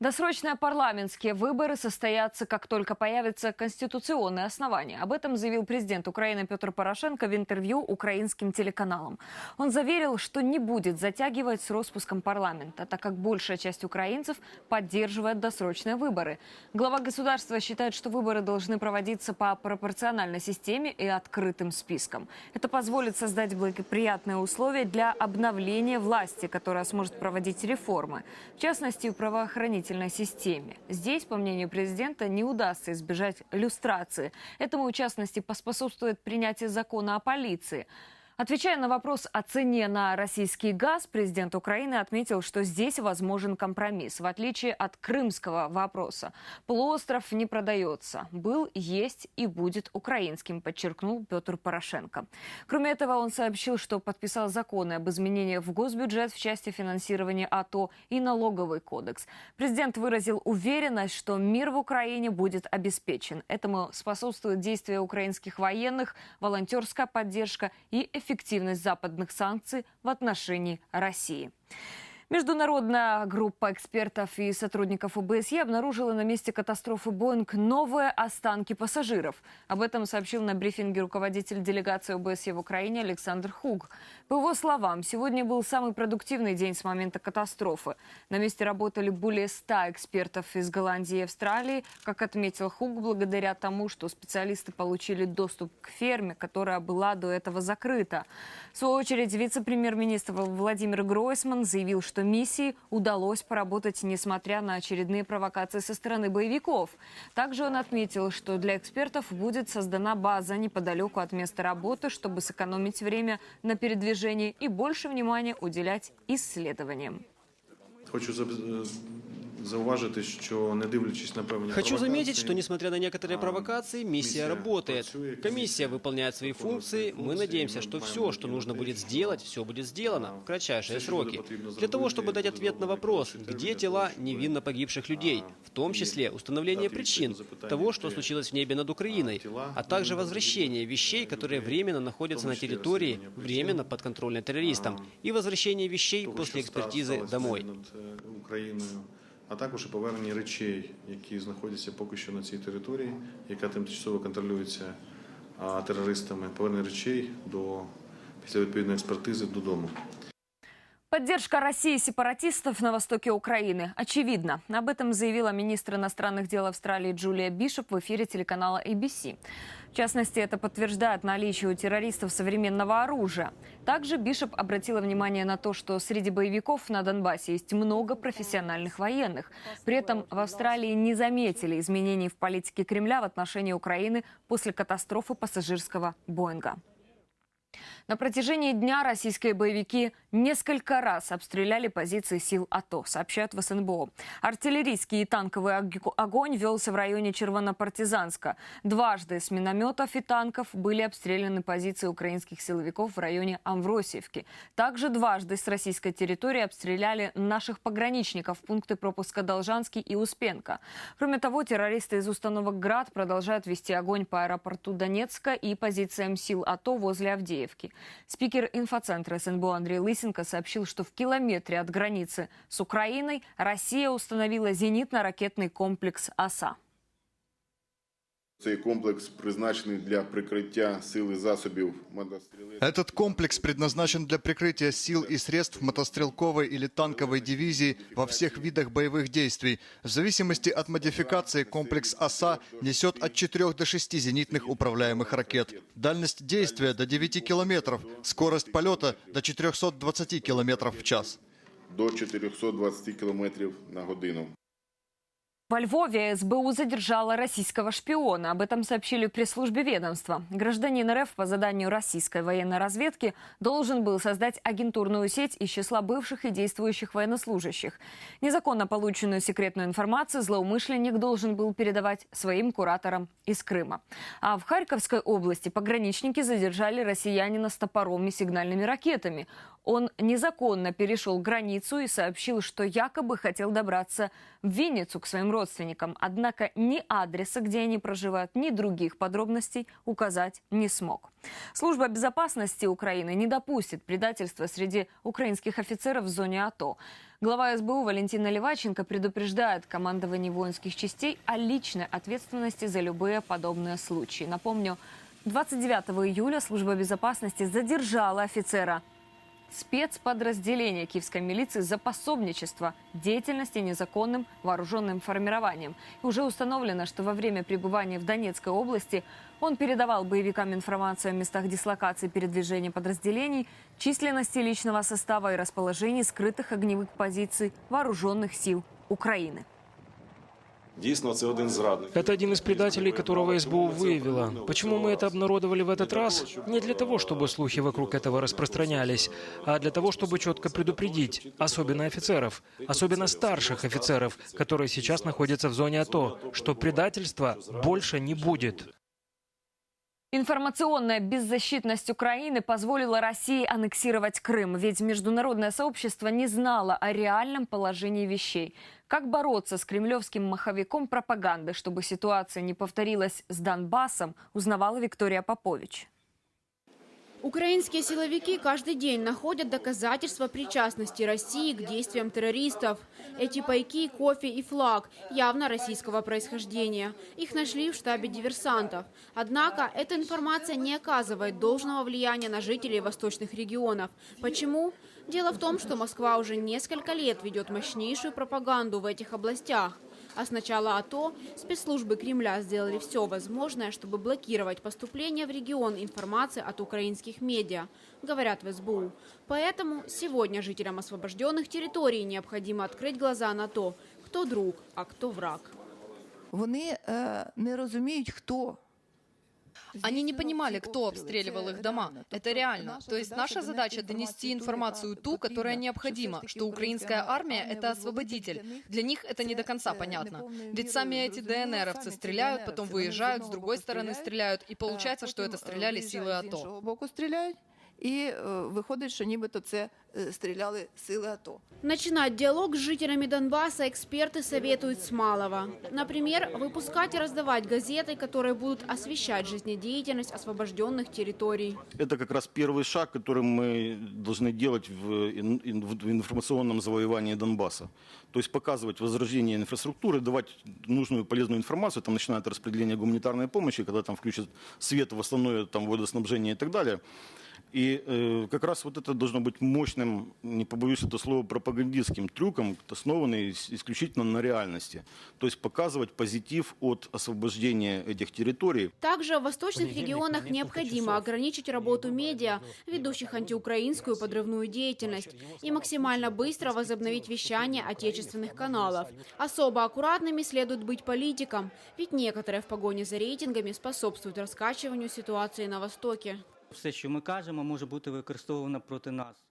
Досрочные парламентские выборы состоятся, как только появятся конституционные основания. Об этом заявил президент Украины Петр Порошенко в интервью украинским телеканалам. Он заверил, что не будет затягивать с распуском парламента, так как большая часть украинцев поддерживает досрочные выборы. Глава государства считает, что выборы должны проводиться по пропорциональной системе и открытым спискам. Это позволит создать благоприятные условия для обновления власти, которая сможет проводить реформы. В частности, в правоохранительной системе. Здесь, по мнению президента, не удастся избежать люстрации. Этому, в частности, поспособствует принятие закона о полиции. Отвечая на вопрос о цене на российский газ, президент Украины отметил, что здесь возможен компромисс. В отличие от крымского вопроса, полуостров не продается. Был, есть и будет украинским, подчеркнул Петр Порошенко. Кроме этого, он сообщил, что подписал законы об изменениях в госбюджет в части финансирования АТО и налоговый кодекс. Президент выразил уверенность, что мир в Украине будет обеспечен. Этому способствуют действия украинских военных, волонтерская поддержка и эффективность западных санкций в отношении России. Международная группа экспертов и сотрудников ОБСЕ обнаружила на месте катастрофы «Боинг» новые останки пассажиров. Об этом сообщил на брифинге руководитель делегации ОБСЕ в Украине Александр Хуг. По его словам, сегодня был самый продуктивный день с момента катастрофы. На месте работали более 100 экспертов из Голландии и Австралии, как отметил Хуг, благодаря тому, что специалисты получили доступ к ферме, которая была до этого закрыта. В свою очередь, вице-премьер-министр Владимир Гройсман заявил, что миссии удалось поработать, несмотря на очередные провокации со стороны боевиков. Также он отметил, что для экспертов будет создана база неподалеку от места работы, чтобы сэкономить время на передвижении и больше внимания уделять исследованиям. Хочу зауважити, що не дивлячись на певні Хочу заметить, провокації, что несмотря на некоторые а, провокации, миссия миссия работает. працює, Комиссия выполняет свои виконує функции. свої Мы функції, надеемся, ми что маємо все, что нужно надію будет на те, сделать, що, все будет сделано в кратчайшие все, що буде сроки. потрібно Для того, зробити, чтобы дать буде ответ на зроблено вопрос, найкраще где для тела того, щоб, невинно погибших людей, в том і числе установление дати причин відповідь на запитання, того, что де, случилось в небе над Украиной, тела а также невинно возвращение погибших вещей, которые людей, временно в находятся тому на числі территории, розслідування причин, временно подконтрольной террористам, а, и возвращение вещей того, после що ста- экспертизы сталося домой. над е, Україною, а також і повернення речей, які знаходяться поки що на цій території, яка тимчасово контролюється а, терористами, повернення речей до після відповідної експертизи додому. Поддержка России сепаратистов на востоке Украины очевидна. Об этом заявила министр иностранных дел Австралии Джулия Бишоп в эфире телеканала ABC. В частности, это подтверждает наличие у террористов современного оружия. Также Бишоп обратила внимание на то, что среди боевиков на Донбассе есть много профессиональных военных. При этом в Австралии не заметили изменений в политике Кремля в отношении Украины после катастрофы пассажирского Боинга. На протяжении дня российские боевики несколько раз обстреляли позиции сил АТО, сообщают в СНБО. Артиллерийский и танковый ог- огонь велся в районе Червонопартизанска. Дважды с минометов и танков были обстреляны позиции украинских силовиков в районе Амвросиевки. Также дважды с российской территории обстреляли наших пограничников пункты пропуска Должанский и Успенка. Кроме того, террористы из установок «Град» продолжают вести огонь по аэропорту Донецка и позициям сил АТО возле Авдеевки. Спикер инфоцентра СНБО Андрей Лысенко сообщил, что в километре от границы с Украиной Россия установила зенитно-ракетный комплекс «Оса». Цей комплекс призначений для прикриття сил і засобів мотостріли. Этот комплекс предназначен для прикрытия сил и средств мотострелковой или танковой дивизии во всех видах боевых действий. В зависимости от модификации комплекс ОСА несет от 4 до 6 зенитных управляемых ракет. Дальность действия до 9 километров, скорость полета до 420 километров в час. до 420 км на годину. Во Львове СБУ задержала российского шпиона. Об этом сообщили в пресс-службе ведомства. Гражданин РФ по заданию российской военной разведки должен был создать агентурную сеть из числа бывших и действующих военнослужащих. Незаконно полученную секретную информацию злоумышленник должен был передавать своим кураторам из Крыма. А в Харьковской области пограничники задержали россиянина с топором и сигнальными ракетами. Он незаконно перешел границу и сообщил, что якобы хотел добраться в Винницу к своим родственникам. Однако ни адреса, где они проживают, ни других подробностей указать не смог. Служба безопасности Украины не допустит предательства среди украинских офицеров в зоне АТО. Глава СБУ Валентина Леваченко предупреждает командование воинских частей о личной ответственности за любые подобные случаи. Напомню, 29 июля служба безопасности задержала офицера спецподразделения киевской милиции за пособничество деятельности незаконным вооруженным формированием. И уже установлено, что во время пребывания в Донецкой области он передавал боевикам информацию о местах дислокации передвижения подразделений, численности личного состава и расположении скрытых огневых позиций вооруженных сил Украины. Это один из предателей, которого СБУ выявила. Почему мы это обнародовали в этот раз? Не для того, чтобы слухи вокруг этого распространялись, а для того, чтобы четко предупредить, особенно офицеров, особенно старших офицеров, которые сейчас находятся в зоне АТО, что предательства больше не будет. Информационная беззащитность Украины позволила России аннексировать Крым, ведь международное сообщество не знало о реальном положении вещей. Как бороться с кремлевским маховиком пропаганды, чтобы ситуация не повторилась с Донбассом, узнавала Виктория Попович. Украинские силовики каждый день находят доказательства причастности России к действиям террористов. Эти пайки, кофе и флаг явно российского происхождения. Их нашли в штабе диверсантов. Однако эта информация не оказывает должного влияния на жителей восточных регионов. Почему? Дело в том, что Москва уже несколько лет ведет мощнейшую пропаганду в этих областях. А с начала АТО спецслужбы Кремля сделали все возможное, чтобы блокировать поступление в регион информации от украинских медиа, говорят в СБУ. Поэтому сегодня жителям освобожденных территорий необходимо открыть глаза на то, кто друг, а кто враг. Вони е, не розуміють, хто. Они не понимали, кто обстреливал их дома. Это реально. То есть наша задача донести информацию ту, которая необходима, что украинская армия — это освободитель. Для них это не до конца понятно. Ведь сами эти ДНРовцы стреляют, потом выезжают, с другой стороны стреляют, и получается, что это стреляли силы АТО. іншого боку стріляють, і е, виходить, що нібито це е, стріляли сили АТО. Начинать диалог с жителями Донбасса эксперты советуют с малого. Например, выпускать и раздавать газеты, которые будут освещать жизнедеятельность освобожденных территорий. Это как раз первый шаг, который мы должны делать в, ин- ин- в информационном завоевании Донбасса. То есть показывать возрождение инфраструктуры, давать нужную полезную информацию, там, начиная от распределения гуманитарной помощи, когда там включат свет, восстановят там, водоснабжение и так далее. И э, как раз вот это должно быть мощным, не побоюсь это слова, пропагандистским трюком, основанный ис- исключительно на реальности. То есть показывать позитив от освобождения этих территорий. Также в восточных регионах необходимо ограничить работу медиа, ведущих антиукраинскую подрывную деятельность, и максимально быстро возобновить вещание отечественных каналов. Особо аккуратными следует быть политикам, ведь некоторые в погоне за рейтингами способствуют раскачиванию ситуации на Востоке. Все, що ми кажемо, може бути використовано проти нас.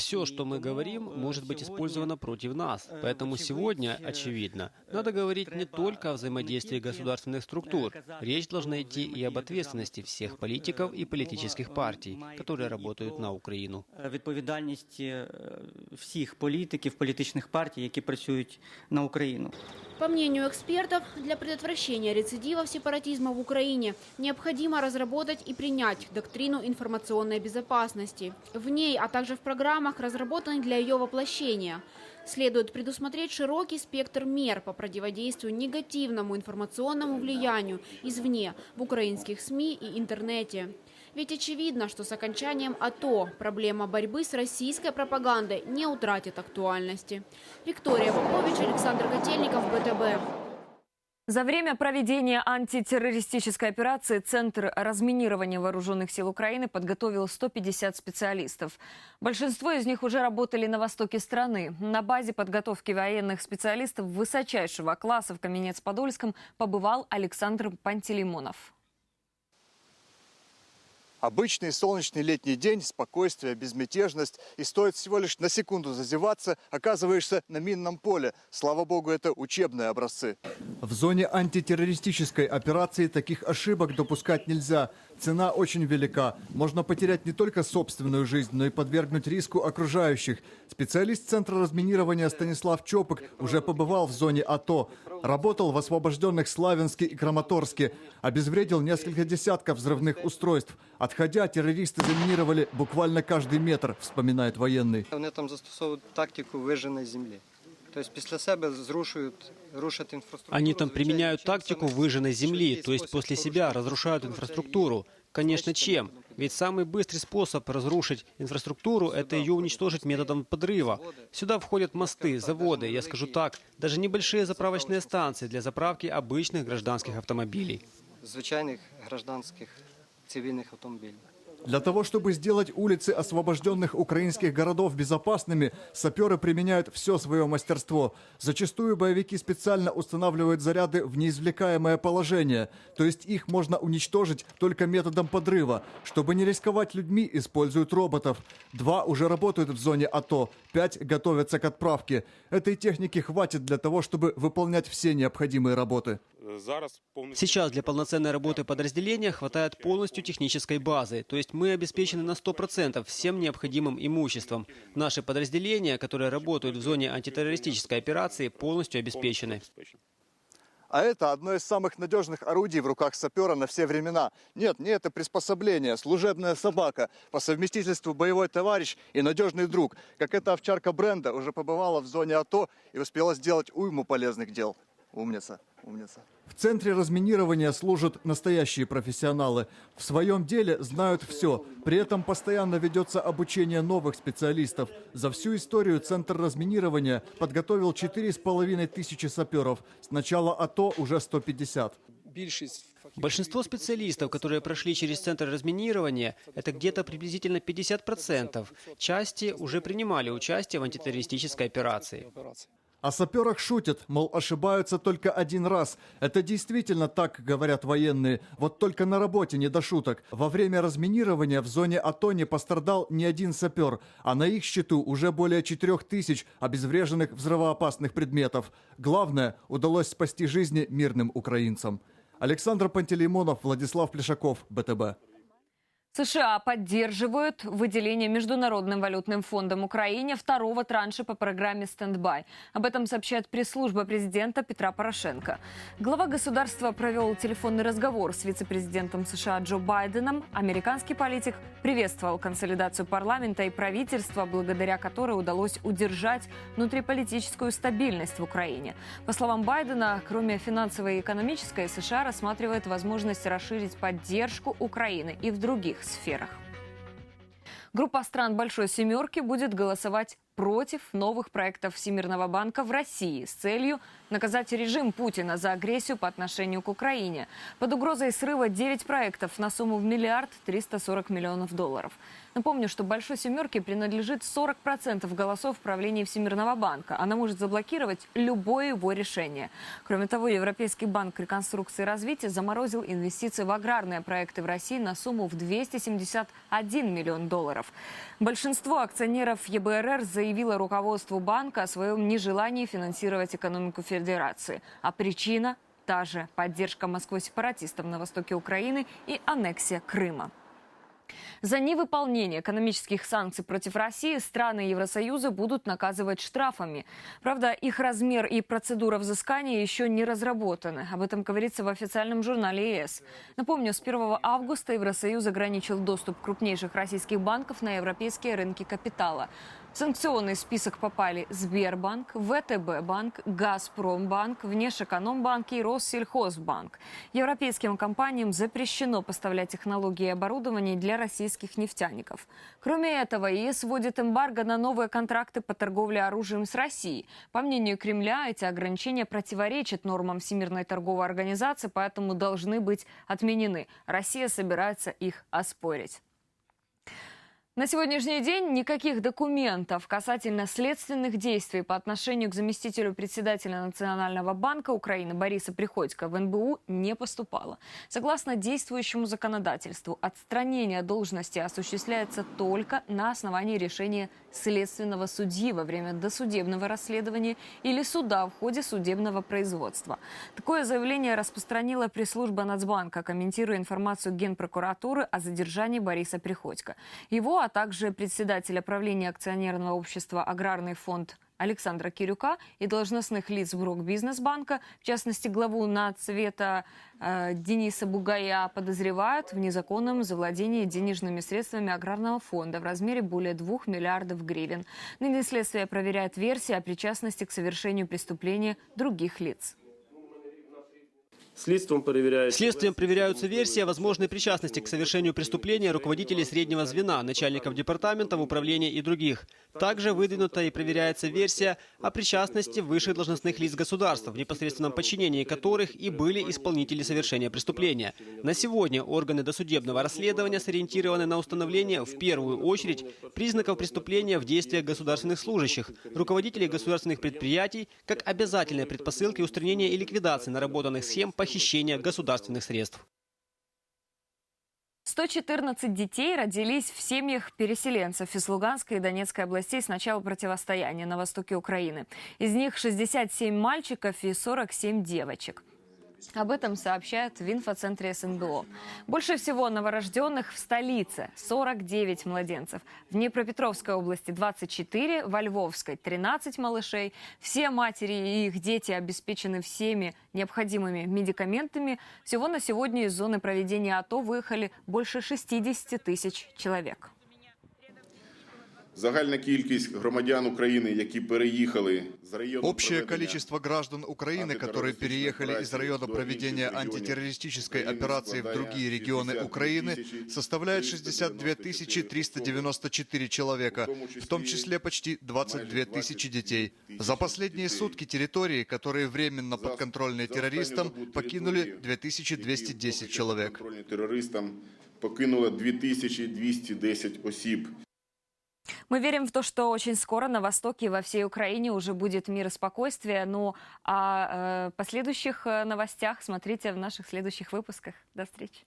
Все, что мы говорим, может быть использовано против нас. Поэтому сегодня, очевидно, надо говорить не только о взаимодействии государственных структур. Речь должна идти и об ответственности всех политиков и политических партий, которые работают на Украину. Е, Відповідальність е, всіх політиків, політичних партій, які працюють на Україну. По мнению экспертов, для предотвращения рецидивов сепаратизма в Украине необходимо разработать и принять доктрину информационной безопасности. В ней, а также в программах, разработанных для ее воплощения, следует предусмотреть широкий спектр мер по противодействию негативному информационному влиянию извне в украинских СМИ и интернете. Ведь очевидно, что с окончанием АТО проблема борьбы с российской пропагандой не утратит актуальности. Виктория Попович, Александр Котельников, БТБ. За время проведения антитеррористической операции Центр разминирования вооруженных сил Украины подготовил 150 специалистов. Большинство из них уже работали на востоке страны. На базе подготовки военных специалистов высочайшего класса в Каменец-Подольском побывал Александр Пантелеймонов. Обычный солнечный летний день, спокойствие, безмятежность. И стоит всего лишь на секунду зазеваться, оказываешься на минном поле. Слава богу, это учебные образцы. В зоне антитеррористической операции таких ошибок допускать нельзя. Цена очень велика. Можно потерять не только собственную жизнь, но и подвергнуть риску окружающих. Специалист Центра разминирования Станислав Чопык уже побывал в зоне АТО. Работал в освобожденных Славянске и Краматорске. Обезвредил несколько десятков взрывных устройств. Отходя, террористы заминировали буквально каждый метр, вспоминает военный. Вони там застосовують тактику виженої землі. Тобто після себе зрушують, рушать інфраструктуру. Они там Звичайно, применяют чим тактику саме выжженной земли, швидкий то есть спосіб после порушення себя разрушают інфраструктури инфраструктуру. Конечно, чем? Ведь самый быстрый способ разрушить инфраструктуру – это ее уничтожить методом подрыва. Сюда входят мосты, заводы, я скажу так, даже небольшие заправочные станции для заправки обычных гражданских автомобилей. звичайних гражданських цивільних автомобілів. Для того, чтобы сделать улицы освобожденных украинских городов безопасными, саперы применяют все свое мастерство. Зачастую боевики специально устанавливают заряды в неизвлекаемое положение, то есть их можно уничтожить только методом подрыва. Чтобы не рисковать людьми, используют роботов. Два уже работают в зоне АТО, пять готовятся к отправке. Этой техники хватит для того, чтобы выполнять все необходимые работы. Сейчас для полноценной работы подразделения хватает полностью технической базы, то есть мы обеспечены на 100% всем необходимым имуществом. Наши подразделения, которые работают в зоне антитеррористической операции, полностью обеспечены. А это одно из самых надежных орудий в руках сапера на все времена. Нет, не это приспособление, служебная собака, по совместительству боевой товарищ и надежный друг. Как эта овчарка бренда уже побывала в зоне АТО и успела сделать уйму полезных дел. Умница, умница. В центре разминирования служат настоящие профессионалы. В своем деле знают все. При этом постоянно ведется обучение новых специалистов. За всю историю Центр разминирования подготовил 4,5 тысячи саперов. С начала АТО уже 150. Большинство специалистов, которые прошли через центр разминирования, это где-то приблизительно 50%. Части уже принимали участие в антитеррористической операции. О саперах шутят, мол, ошибаются только один раз. Это действительно так, говорят военные. Вот только на работе не до шуток. Во время разминирования в зоне АТО не пострадал ни один сапер, а на их счету уже более 4 тысяч обезвреженных взрывоопасных предметов. Главное, удалось спасти жизни мирным украинцам. Александр Пантелеймонов, Владислав Плешаков, БТБ. США поддерживают выделение Международным валютным фондом Украине второго транша по программе «Стендбай». Об этом сообщает пресс-служба президента Петра Порошенко. Глава государства провел телефонный разговор с вице-президентом США Джо Байденом. Американский политик приветствовал консолидацию парламента и правительства, благодаря которой удалось удержать внутриполитическую стабильность в Украине. По словам Байдена, кроме финансовой и экономической, США рассматривает возможность расширить поддержку Украины и в других сферах. Группа стран Большой Семерки будет голосовать против новых проектов Всемирного банка в России с целью наказать режим Путина за агрессию по отношению к Украине. Под угрозой срыва 9 проектов на сумму в миллиард 340 миллионов долларов. Напомню, что Большой Семерке принадлежит 40% голосов в правлении Всемирного банка. Она может заблокировать любое его решение. Кроме того, Европейский банк реконструкции и развития заморозил инвестиции в аграрные проекты в России на сумму в 271 миллион долларов. Большинство акционеров ЕБРР заявило руководству банка о своем нежелании финансировать экономику Федерации. А причина – та же – поддержка Москвы сепаратистов на востоке Украины и аннексия Крыма. За невыполнение экономических санкций против России страны Евросоюза будут наказывать штрафами. Правда, их размер и процедура взыскания еще не разработаны. Об этом говорится в официальном журнале ЕС. Напомню, с 1 августа Евросоюз ограничил доступ крупнейших российских банков на европейские рынки капитала. В санкционный список попали Сбербанк, ВТБ банк, Газпромбанк, Внешэкономбанк и Россельхозбанк. Европейским компаниям запрещено поставлять технологии и оборудование для российских нефтяников. Кроме этого, ЕС вводит эмбарго на новые контракты по торговле оружием с Россией. По мнению Кремля, эти ограничения противоречат нормам Всемирной торговой организации, поэтому должны быть отменены. Россия собирается их оспорить. На сегодняшний день никаких документов касательно следственных действий по отношению к заместителю председателя Национального банка Украины Бориса Приходько в НБУ не поступало. Согласно действующему законодательству, отстранение от должности осуществляется только на основании решения следственного судьи во время досудебного расследования или суда в ходе судебного производства. Такое заявление распространила пресс-служба Нацбанка, комментируя информацию Генпрокуратуры о задержании Бориса Приходько. Его, а также председателя правления акционерного общества «Аграрный фонд» Александра Кирюка и должностных лиц Брокбизнесбанка, в частности главу Нацвета э, Дениса Бугая, подозревают в незаконном завладении денежными средствами аграрного фонда в размере более 2 миллиардов гривен. Ныне следствие проверяет версии о причастности к совершению преступления других лиц. Следствием проверяется... Следствием проверяются версии о возможной причастности к совершению преступления руководителей среднего звена, начальников департаментов, управления и других. Также выдвинута и проверяется версия о причастности высших должностных лиц государства, в непосредственном подчинении которых и были исполнители совершения преступления. На сегодня органы досудебного расследования сориентированы на установление, в первую очередь, признаков преступления в действиях государственных служащих, руководителей государственных предприятий, как обязательной предпосылки устранения и ликвидации наработанных схем похищения государственных средств. 114 детей родились в семьях переселенцев из Луганской и Донецкой областей с начала противостояния на востоке Украины. Из них 67 мальчиков и 47 девочек. Об этом сообщают в инфоцентре СНБО. Больше всего новорожденных в столице – 49 младенцев. В Днепропетровской области – 24, во Львовской – 13 малышей. Все матери и их дети обеспечены всеми необходимыми медикаментами. Всего на сегодня из зоны проведения АТО выехали больше 60 тысяч человек. Загальна кількість громадян України, які переїхали з району Общее проведення количество граждан Украины, которые переехали из района проведения антитеррористической операции в другие регионы Украины, составляет 62 394 человека, в том числе почти 22 тысячи детей. За последние сутки территории, которые временно подконтрольны террористам, покинули 2210 человек. контрольні терористам покинуло 2210 осіб. Мы верим в то, что очень скоро на Востоке во всей Украине уже будет мир и спокойствие. Ну, а э, последующих э, новостях смотрите в наших следующих выпусках. До встречи.